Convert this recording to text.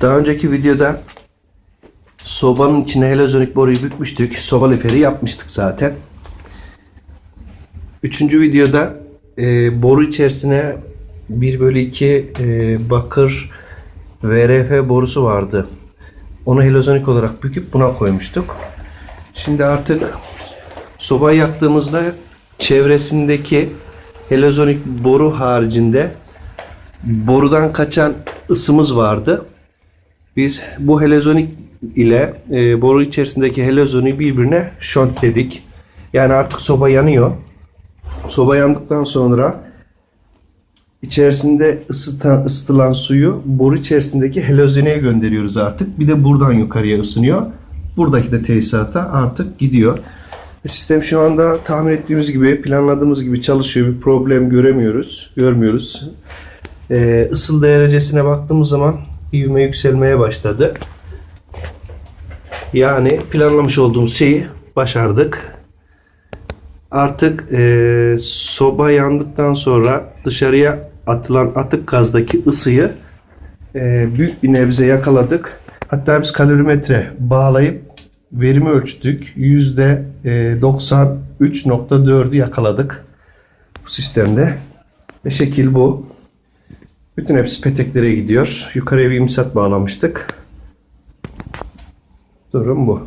Daha önceki videoda sobanın içine halozonik boruyu bükmüştük. Soba liferi yapmıştık zaten. Üçüncü videoda e, boru içerisine 1 bölü 2 e, bakır VRF borusu vardı. Onu halozonik olarak büküp buna koymuştuk. Şimdi artık sobayı yaktığımızda çevresindeki halozonik boru haricinde borudan kaçan ısımız vardı. Biz bu halozonik ile e, boru içerisindeki halozoni birbirine şontledik. Yani artık soba yanıyor. Soba yandıktan sonra içerisinde ısıtan, ısıtılan suyu boru içerisindeki halozeniye gönderiyoruz artık. Bir de buradan yukarıya ısınıyor. Buradaki de tesisata artık gidiyor. Sistem şu anda tahmin ettiğimiz gibi, planladığımız gibi çalışıyor. Bir problem göremiyoruz, görmüyoruz. Ee, ısıl derecesine baktığımız zaman ivme yükselmeye başladı. Yani planlamış olduğumuz şeyi başardık. Artık e, soba yandıktan sonra dışarıya atılan atık gazdaki ısıyı e, büyük bir nebze yakaladık. Hatta biz kalorimetre bağlayıp verimi ölçtük. Yüzde e, 93.4'ü yakaladık bu sistemde. Ve şekil bu. Bütün hepsi peteklere gidiyor. Yukarıya bir imsat bağlamıştık. Durum bu.